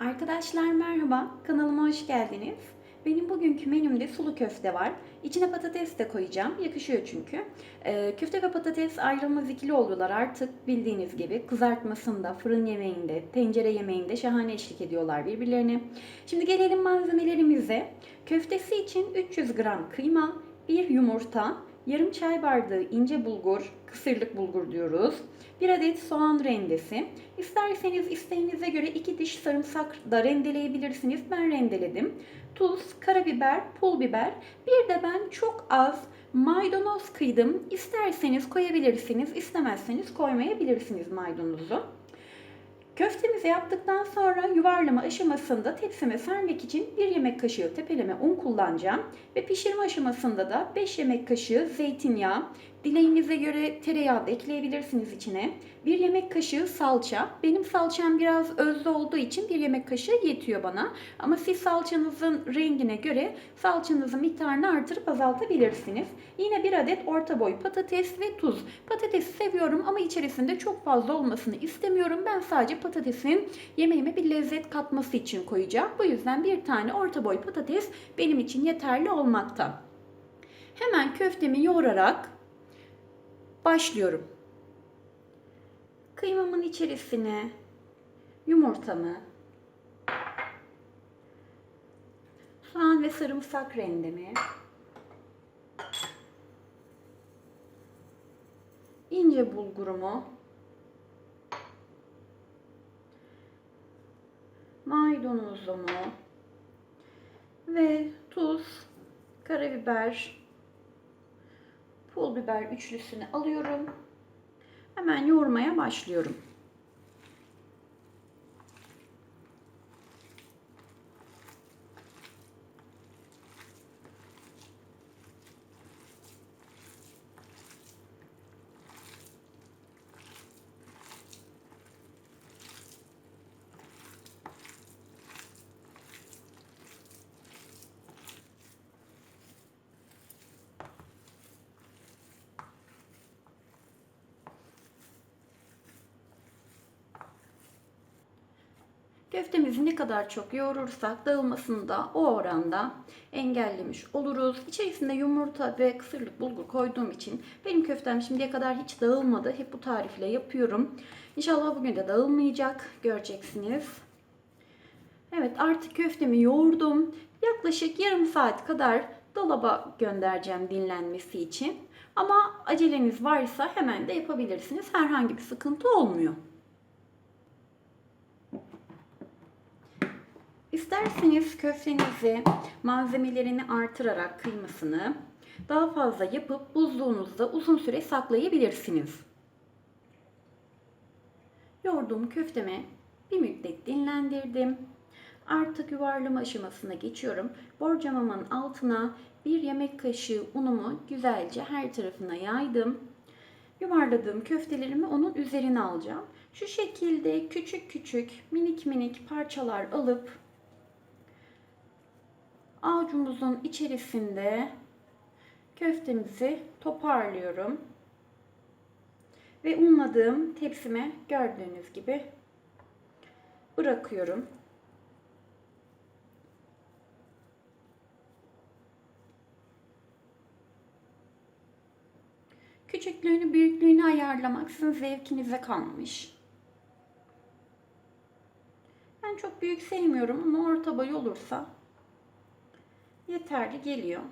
Arkadaşlar merhaba, kanalıma hoş geldiniz. Benim bugünkü menümde sulu köfte var. İçine patates de koyacağım, yakışıyor çünkü. Ee, köfte ve patates ayrılmaz ikili oldular artık bildiğiniz gibi. Kızartmasında, fırın yemeğinde, tencere yemeğinde şahane eşlik ediyorlar birbirlerine. Şimdi gelelim malzemelerimize. Köftesi için 300 gram kıyma, 1 yumurta, yarım çay bardağı ince bulgur, kısırlık bulgur diyoruz. 1 adet soğan rendesi. İsterseniz isteğinize göre 2 diş sarımsak da rendeleyebilirsiniz. Ben rendeledim. Tuz, karabiber, pul biber. Bir de ben çok az maydanoz kıydım. İsterseniz koyabilirsiniz, istemezseniz koymayabilirsiniz maydanozu. Köftemizi yaptıktan sonra yuvarlama aşamasında tepsime sermek için 1 yemek kaşığı tepeleme un kullanacağım. Ve pişirme aşamasında da 5 yemek kaşığı zeytinyağı, dileğinize göre tereyağı da ekleyebilirsiniz içine. 1 yemek kaşığı salça. Benim salçam biraz özlü olduğu için 1 yemek kaşığı yetiyor bana. Ama siz salçanızın rengine göre salçanızın miktarını artırıp azaltabilirsiniz. Yine 1 adet orta boy patates ve tuz. Patatesi seviyorum ama içerisinde çok fazla olmasını istemiyorum. Ben sadece patatesin yemeğime bir lezzet katması için koyacağım. Bu yüzden bir tane orta boy patates benim için yeterli olmakta. Hemen köftemi yoğurarak başlıyorum. Kıymamın içerisine yumurtamı, soğan ve sarımsak rendemi, ince bulgurumu, maydanozumu ve tuz, karabiber, pul biber üçlüsünü alıyorum. Hemen yoğurmaya başlıyorum. Köftemizi ne kadar çok yoğurursak dağılmasını da o oranda engellemiş oluruz. İçerisinde yumurta ve kısırlık bulgur koyduğum için benim köftem şimdiye kadar hiç dağılmadı. Hep bu tarifle yapıyorum. İnşallah bugün de dağılmayacak. Göreceksiniz. Evet artık köftemi yoğurdum. Yaklaşık yarım saat kadar dolaba göndereceğim dinlenmesi için. Ama aceleniz varsa hemen de yapabilirsiniz. Herhangi bir sıkıntı olmuyor. İsterseniz köftenizi malzemelerini artırarak kıymasını daha fazla yapıp buzluğunuzda uzun süre saklayabilirsiniz. Yoğurduğum köftemi bir müddet dinlendirdim. Artık yuvarlama aşamasına geçiyorum. Borcamamın altına bir yemek kaşığı unumu güzelce her tarafına yaydım. Yuvarladığım köftelerimi onun üzerine alacağım. Şu şekilde küçük küçük minik minik parçalar alıp avucumuzun içerisinde köftemizi toparlıyorum. Ve unladığım tepsime gördüğünüz gibi bırakıyorum. Küçüklüğünü, büyüklüğünü ayarlamak sizin zevkinize kalmış. Ben çok büyük sevmiyorum ama orta boy olursa yeterli geliyor.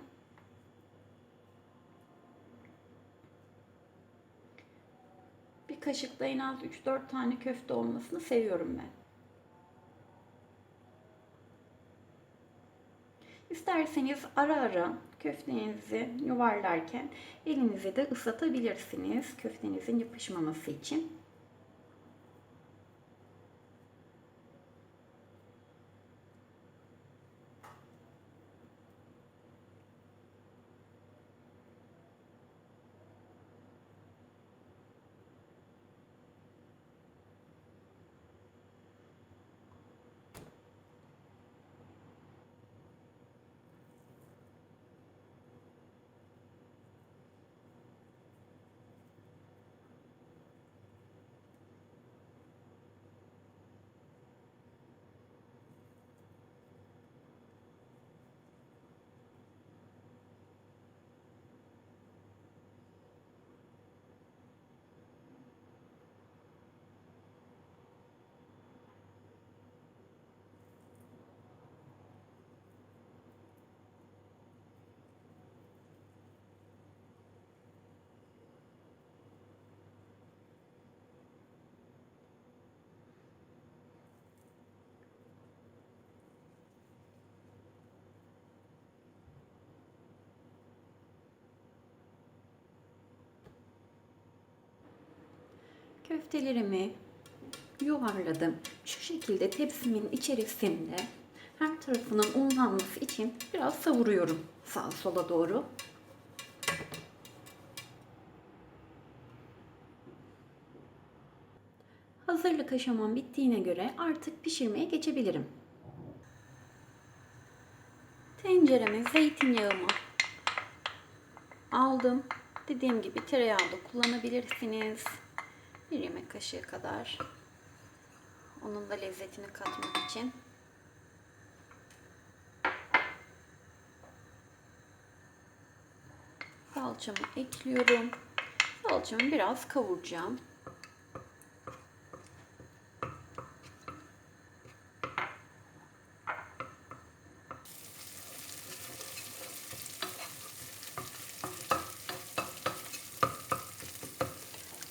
Bir kaşıkta en az 3-4 tane köfte olmasını seviyorum ben. İsterseniz ara ara köftenizi yuvarlarken elinizi de ıslatabilirsiniz köftenizin yapışmaması için. Köftelerimi yuvarladım. Şu şekilde tepsimin içerisinde her tarafının unlanması için biraz savuruyorum sağa sola doğru. Hazırlık aşamam bittiğine göre artık pişirmeye geçebilirim. Tencereme zeytinyağımı aldım. Dediğim gibi tereyağı da kullanabilirsiniz. Bir yemek kaşığı kadar. Onun da lezzetini katmak için. Salçamı ekliyorum. Salçamı biraz kavuracağım.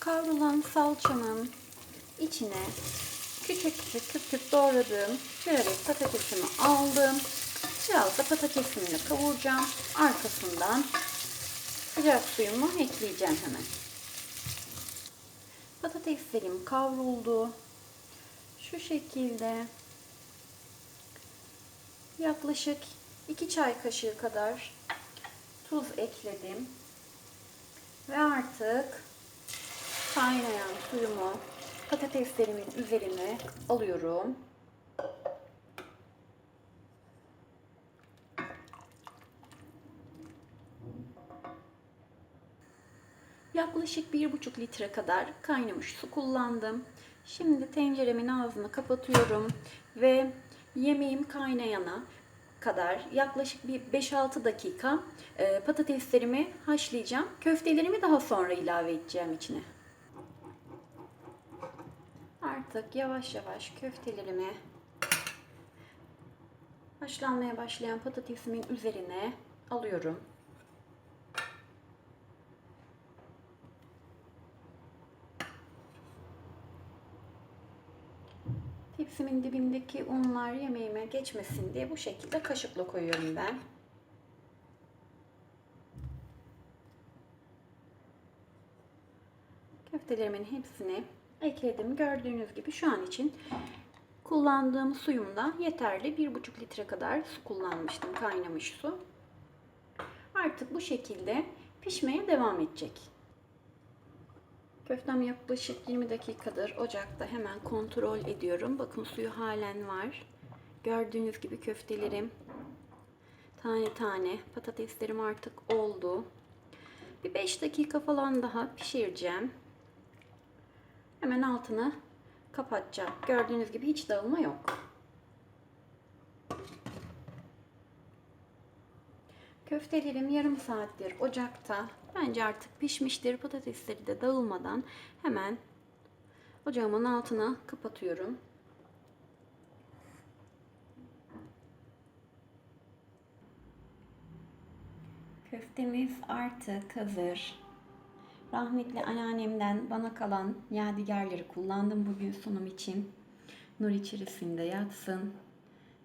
Kavrulan salçamın içine küçük küçük küp küp doğradığım adet patatesimi aldım. Biraz da patatesimle kavuracağım. Arkasından sıcak suyumu ekleyeceğim hemen. Patateslerim kavruldu. Şu şekilde yaklaşık 2 çay kaşığı kadar tuz ekledim. Ve artık kaynayan suyumu patateslerimin üzerine alıyorum. Yaklaşık bir buçuk litre kadar kaynamış su kullandım. Şimdi tenceremin ağzını kapatıyorum ve yemeğim kaynayana kadar yaklaşık bir 5-6 dakika e, patateslerimi haşlayacağım. Köftelerimi daha sonra ilave edeceğim içine. Artık yavaş yavaş köftelerimi haşlanmaya başlayan patatesimin üzerine alıyorum. Tepsimin dibindeki unlar yemeğime geçmesin diye bu şekilde kaşıkla koyuyorum ben. Köftelerimin hepsini ekledim. Gördüğünüz gibi şu an için kullandığım suyumda yeterli. 1,5 litre kadar su kullanmıştım. Kaynamış su. Artık bu şekilde pişmeye devam edecek. Köftem yaklaşık 20 dakikadır ocakta hemen kontrol ediyorum. Bakın suyu halen var. Gördüğünüz gibi köftelerim tane tane patateslerim artık oldu. Bir 5 dakika falan daha pişireceğim. Hemen altını kapatacağım. Gördüğünüz gibi hiç dağılma yok. Köftelerim yarım saattir ocakta. Bence artık pişmiştir. Patatesleri de dağılmadan hemen ocağımın altına kapatıyorum. Köftemiz artık hazır. Rahmetli anneannemden bana kalan yadigarları kullandım bugün sunum için. Nur içerisinde yatsın.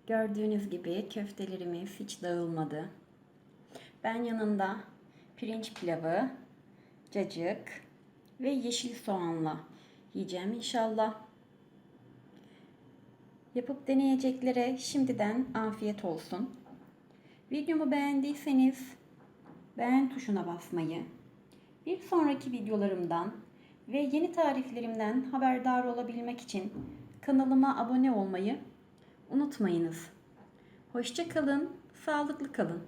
Gördüğünüz gibi köftelerimiz hiç dağılmadı. Ben yanında pirinç pilavı, cacık ve yeşil soğanla yiyeceğim inşallah. Yapıp deneyeceklere şimdiden afiyet olsun. Videomu beğendiyseniz beğen tuşuna basmayı, bir sonraki videolarımdan ve yeni tariflerimden haberdar olabilmek için kanalıma abone olmayı unutmayınız. Hoşça kalın, sağlıklı kalın.